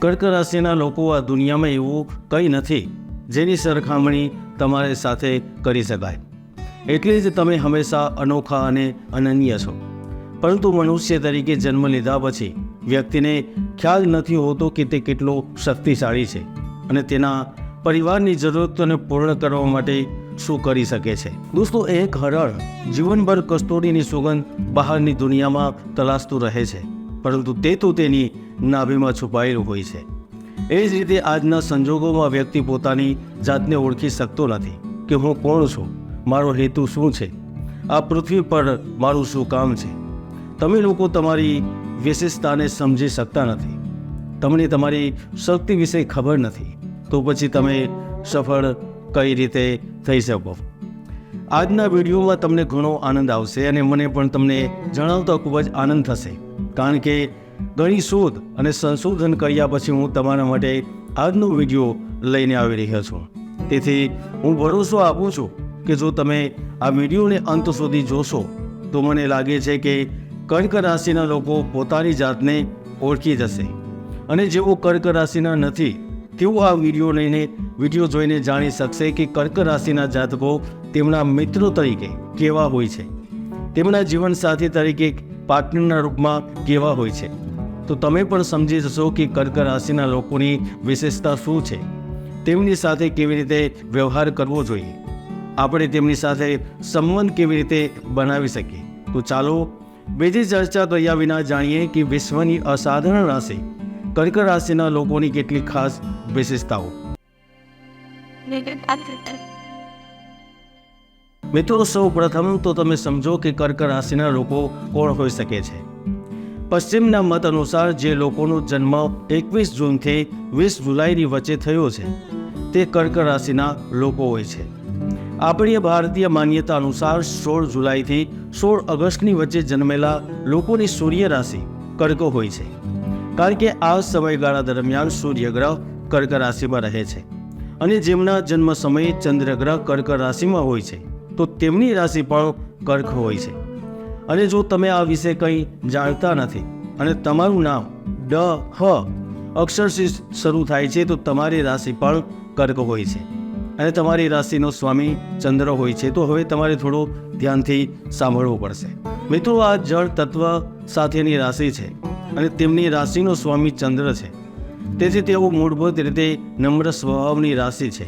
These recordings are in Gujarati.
કર્ક રાશિના લોકો આ દુનિયામાં એવું કંઈ નથી જેની સરખામણી તમારી સાથે કરી શકાય. એટલે જ તમે હંમેશા અનોખા અને અનન્ય છો. પરંતુ મનુષ્ય તરીકે જન્મ લીધા પછી વ્યક્તિને ખ્યાલ નથી હોતો કે તે કેટલો શક્તિશાળી છે અને તેના પરિવારની જરૂરતોને પૂર્ણ કરવા માટે શું કરી શકે છે. દોસ્તો એક હરણ જીવનભર કસ્તુરીની સુગંધ બહારની દુનિયામાં તલાશતું રહે છે. પરંતુ તે તો તેની નાભીમાં છુપાયેલું હોય છે. એ જ રીતે આજના સંજોગોમાં વ્યક્તિ પોતાની જાતને ઓળખી શકતો નથી કે હું કોણ છું, મારો હેતુ શું છે? આ પૃથ્વી પર મારું શું કામ છે? તમે લોકો તમારી વિશેષતાને સમજી શકતા નથી. તમને તમારી શક્તિ વિશે ખબર નથી. તો પછી તમે સફળ કઈ રીતે થઈ શકો? આજના વિડીયોમાં તમને ઘણો આનંદ આવશે અને મને પણ તમને જણાવતા ખૂબ જ આનંદ થશે. કારણ કે ઘણી શોધ અને સંશોધન કર્યા પછી હું તમારા માટે આજનો વીડિયો લઈને આવી રહ્યો છું. તેથી હું ભરોસો આપું છું કે જો તમે આ વિડીયોને અંત સુધી જોશો, તો મને લાગે છે કે કર્ક રાશિના લોકો પોતાની જાતને ઓળખી જશે. અને જેઓ કર્ક રાશિના નથી, તેઓ આ વીડિયો લઈને વીડિયો જોઈને જાણી શકશે કે કર્ક રાશિના જાતકો તેમના મિત્રો તરીકે કેવા હોય છે. તેમના જીવનસાથી તરીકે પાર્ટનરના રૂપમાં કેવા હોય છે. તો તમે પણ સમજી જશો કે કર્ક રાશિના લોકોની વિશેષતા શું છે. તેમની સાથે કેવી રીતે વ્યવહાર કરવો જોઈએ. આપણે તેમની સાથે સંબંધ કેવી રીતે બનાવી શકીએ. તો ચાલો, બીજી ચર્ચા કર્યા વિના જાણીએ કે વિશ્વની અસાધારણ રાશિ કર્ક રાશિના લોકોની કેટલી ખાસ વિશેષતાઓ. મિત્રો સૌ પ્રથમ તો તમે સમજો કે કર્ક રાશિના લોકો કોણ હોઈ શકે છે. પશ્ચિમના મત અનુસાર જે લોકોનો જન્મ એકવીસ જૂનથી વીસ જુલાઈની વચ્ચે થયો છે, તે કર્ક રાશિના લોકો હોય છે. આપણી ભારતીય માન્યતા અનુસાર સોળ જુલાઈથી સોળ ઓગસ્ટની વચ્ચે જન્મેલા લોકોની સૂર્ય રાશિ કર્ક હોય છે. કારણ કે આ સમયગાળા દરમિયાન સૂર્યગ્રહ કર્ક રાશિમાં રહે છે અને જેમના જન્મ સમયે ચંદ્રગ્રહ કર્ક રાશિમાં હોય છે, તો તેમની રાશિ પણ કર્ક હોય છે. અને જો તમે આ વિશે કંઈ જાણતા નથી અને તમારું નામ ડ, હ અક્ષરથી શરૂ થાય છે, તો તમારી રાશિ પણ કર્ક હોય છે. અને તમારી રાશિનો સ્વામી ચંદ્ર હોય છે, તો હવે તમારે થોડું ધ્યાનથી સાંભળવું પડશે. મિત્રો, આ જળ તત્વ સાથેની રાશિ છે અને તેમની રાશિનો સ્વામી ચંદ્ર છે. તેથી તેઓ મૂળભૂત રીતે નમ્ર સ્વભાવની રાશિ છે.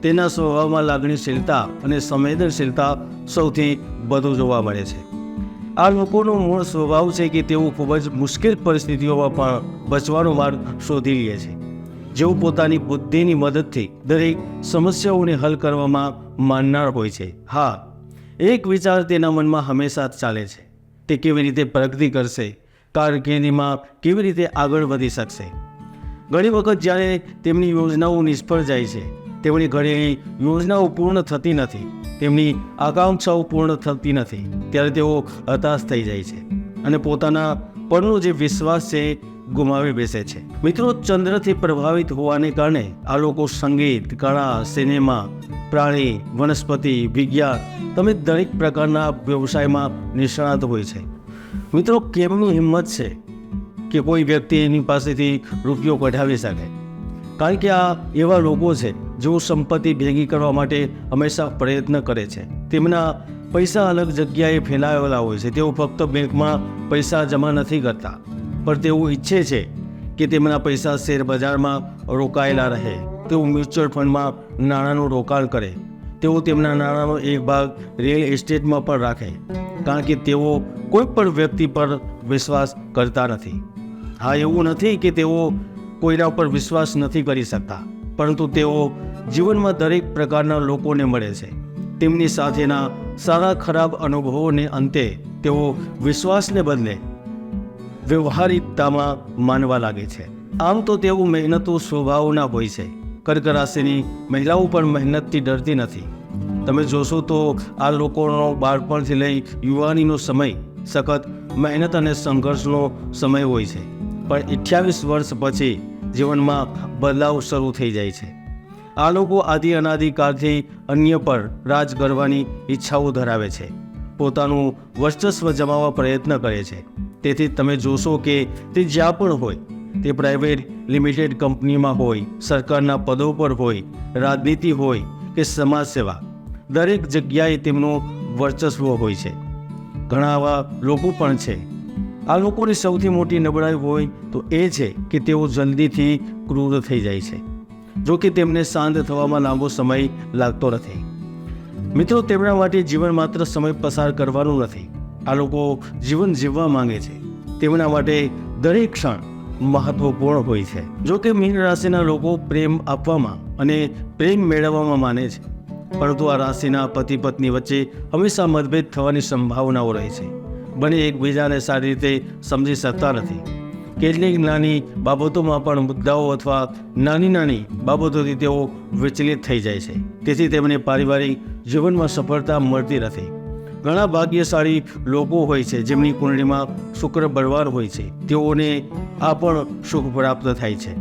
તેના સ્વભાવમાં લાગણીશીલતા અને સંવેદનશીલતા સૌથી વધુ જોવા મળે છે. આ લોકોનો મૂળ સ્વભાવ છે કે તેઓ ખૂબ જ મુશ્કેલ પરિસ્થિતિઓમાં પણ બચવાનો માર્ગ શોધી લે છે. જેઓ પોતાની બુદ્ધિની મદદથી દરેક સમસ્યાઓને હલ કરવામાં માનનાર હોય છે. હા, એક વિચાર તેના મનમાં હંમેશા ચાલે છે. તે કેવી રીતે પ્રગતિ કરશે, કારકિર્દીમાં કેવી રીતે આગળ વધી શકશે? ઘણી વખત જ્યારે તેમની યોજનાઓ નિષ્ફળ જાય છે, તેમની ઘણી યોજનાઓ પૂર્ણ થતી નથી. તેમની આકાંક્ષાઓ પૂર્ણ થતી નથી, ત્યારે તેઓ હતાશ થઈ જાય છે અને પોતાના પરનો જે વિશ્વાસ છે ગુમાવી બેસે છે. મિત્રો, ચંદ્રથી પ્રભાવિત હોવાને કારણે આ લોકો સંગીત, કળા, સિનેમા, પ્રાણી, વનસ્પતિ, વિજ્ઞાન, તમે દરેક પ્રકારના વ્યવસાયમાં નિષ્ણાત હોય છે. મિત્રો, કેમની હિંમત છે કે કોઈ વ્યક્તિ એની પાસેથી રૂપિયો કઢાવી શકે? કારણ કે આ એવા લોકો છે જેઓ સંપત્તિ ભેગી કરવા માટે હંમેશા પ્રયત્ન કરે છે. તેમના પૈસા અલગ જગ્યાએ ફેલાયેલા હોય છે. તેઓ ફક્ત બેંકમાં પૈસા જમા નથી કરતા. પણ તેઓ ઈચ્છે છે કે તેમના પૈસા શેર બજારમાં રોકાયેલા રહે. તેઓ મ્યુચ્યુઅલ ફંડમાં નાણાંનું રોકાણ કરે. તેઓ તેમના નાણાંનો એક ભાગ રિયલ એસ્ટેટમાં પણ રાખે. કારણ કે તેઓ કોઈ પણ વ્યક્તિ પર વિશ્વાસ કરતા નથી. હા, એવું નથી કે તેઓ કોઈના પર વિશ્વાસ નથી કરી શકતા. પરંતુ તેઓ જીવનમાં દરેક પ્રકારના લોકોને મળે છે. તેમની સાથેના સારા ખરાબ અનુભવોને અંતે તેઓ વિશ્વાસને બદલે વ્યવહારિકતામાં માનવા લાગે છે. આમ તો તેઓ મહેનતુ સ્વભાવના હોય છે. કર્ક રાશિની મહિલાઓ પણ મહેનતથી ડરતી નથી. તમે જોશો તો આ લોકોનો બાળપણથી લઈ યુવાનીનો સમય સખત મહેનત અને સંઘર્ષનો સમય હોય છે. પણ અઠ્યાવીસ વર્ષ પછી જીવનમાં બદલાવ શરૂ થઈ જાય છે. આ લોકો આદિ અનાદિકાળથી અન્ય પર રાજ કરવાની ઈચ્છાઓ ધરાવે છે. પોતાનું વર્ચસ્વ જમાવવા પ્રયત્ન કરે છે. તેથી તમે જોશો કે તે જ્યાં પણ હોય, તે પ્રાઇવેટ લિમિટેડ કંપનીમાં હોય, સરકારના પદો પર હોય, રાજનીતિ હોય કે સમાજ સેવા દરેક જગ્યાએ તેમનું વર્ચસ્વ હોય છે. ઘણા આવા લોકો પણ છે. આ લોકોની સૌથી મોટી નબળાઈ હોય તો એ છે કે તેઓ જલ્દીથી ક્રૂર થઈ જાય છે. જો કે તેમને શાંત થવામાં લાંબો સમય લાગતો નથી. મિત્રો, તેમના માટે જીવન માત્ર સમય પસાર કરવાનું નથી. આ લોકો જીવન જીવવા માંગે છે. તેમના માટે દરેક ક્ષણ મહત્વપૂર્ણ હોય છે. જો કે મીન રાશિના લોકો પ્રેમ આપવામાં અને પ્રેમ મેળવવામાં માને છે. પરંતુ આ રાશિના પતિ પત્ની વચ્ચે હંમેશા મતભેદ થવાની સંભાવનાઓ રહે છે. બંને એકબીજાને સારી રીતે સમજી શકતા નથી. કેટલીક નાની બાબતોમાં પણ મુદ્દાઓ અથવા નાની નાની બાબતોથી તેઓ વિચલિત થઈ જાય છે. તેથી તેમને પારિવારિક જીવનમાં સફળતા મળતી નથી. ઘણા ભાગ્યશાળી લોકો હોય છે જેમની કુંડળીમાં શુક્ર બળવાર હોય છે. તેઓને આ પણ સુખ પ્રાપ્ત થાય છે.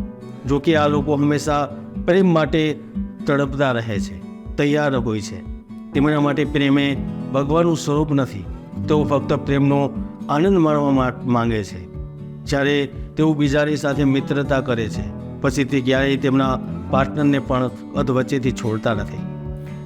જો કે આ લોકો હંમેશા પ્રેમ માટે તડપતા રહે છે, તૈયાર હોય છે. તેમના માટે પ્રેમે ભગવાનનું સ્વરૂપ નથી, તેઓ ફક્ત પ્રેમનો આનંદ માણવા માંગે છે. જ્યારે તેઓ બીજાની સાથે મિત્રતા કરે છે, પછી તે ક્યારેય તેમના પાર્ટનરને પણ અધવચ્ચેથી છોડતા નથી.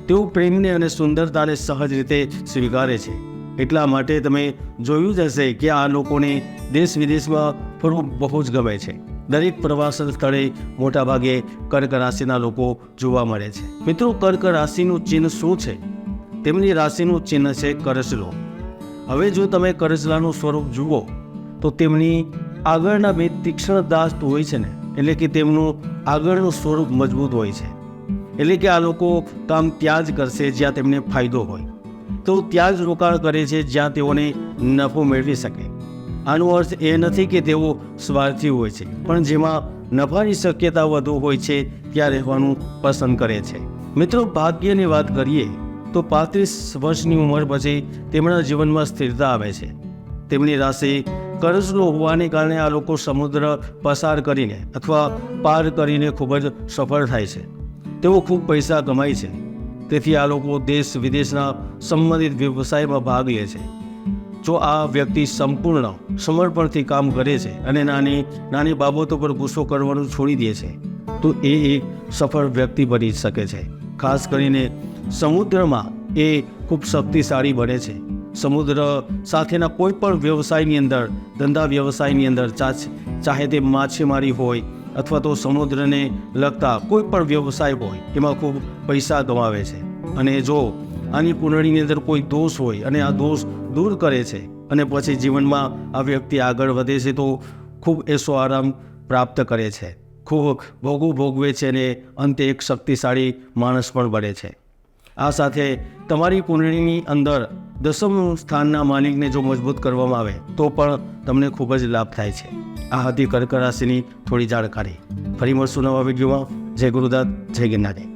તેઓ પ્રેમને અને સુંદરતાને સહજ રીતે સ્વીકારે છે. એટલા માટે તમે જોયું જ હશે કે આ લોકોને દેશ વિદેશમાં ફરવું બહુ જ ગમે છે. દરેક પ્રવાસન સ્થળે મોટાભાગે કર્ક રાશિના લોકો જોવા મળે છે. મિત્રો, કર્ક રાશિનું ચિહ્ન શું છે? તેમની રાશિનું ચિહ્ન છે કરસલો હવે જો તમે કરસલાનું સ્વરૂપ જુઓ, તો તેમની આગળના બે તીક્ષ્ણ દાસ્ત હોય છે ને, એટલે કે તેમનું આગળનું સ્વરૂપ મજબૂત હોય છે. એટલે કે આ લોકો કામ ત્યાં જ કરશે જ્યાં તેમને ફાયદો હોય. તો ત્યાં જ રોકાણ કરે છે જ્યાં તેઓને નફો મેળવી શકે. આનો અર્થ એ નથી કે તેઓ સ્વાર્થી હોય છે, પણ જેમાં નફાની શક્યતા વધુ હોય છે, ત્યાં રહેવાનું પસંદ કરે છે. મિત્રો, ભાગ્યની વાત કરીએ, તો પાંત્રીસ વર્ષની ઉંમર પછી તેમના જીવનમાં સ્થિરતા આવે છે. તેમની રાશિ કરજલો હોવાને કારણે આ લોકો સમુદ્ર પસાર કરીને અથવા પાર કરીને ખૂબ જ સફળ થાય છે. તેઓ ખૂબ પૈસા કમાય છે. તેથી આ લોકો દેશ વિદેશના સંબંધિત વ્યવસાયમાં ભાગ લે છે. જો આ વ્યક્તિ સંપૂર્ણ સમર્પણથી કામ કરે છે અને નાની નાની બાબતો પર ગુસ્સો કરવાનું છોડી દે છે, તો એ એક સફળ વ્યક્તિ બની શકે છે. ખાસ કરીને સમુદ્રમાં એ ખૂબ શક્તિશાળી બને છે. સમુદ્ર સાથેના કોઈ પણ વ્યવસાયની અંદર, ધંધા વ્યવસાયની અંદર ચાહે તે માછીમારી હોય અથવા તો સમુદ્રને લગતા કોઈ પણ વ્યવસાય હોય, એમાં ખૂબ પૈસા ગમાવે છે. અને જો આની કુંડળીની અંદર કોઈ દોષ હોય અને આ દોષ દૂર કરે છે અને પછી જીવનમાં આ વ્યક્તિ આગળ વધે છે, તો ખૂબ એસો આરામ પ્રાપ્ત કરે છે. ખૂબ ભોગવું ભોગવે છે અને અંતે એક શક્તિશાળી માણસ પણ બને છે. આ સાથે તમારી કુંડળીની અંદર દસમ સ્થાનના માલિકને જો મજબૂત કરવામાં આવે, તો પણ તમને ખૂબ જ લાભ થાય છે. આ હતી કર્ક રાશિની થોડી જાણકારી. ફરી મળશું નવા વિડીયોમાં. જય ગુરુદાસ જય ગિરનારી.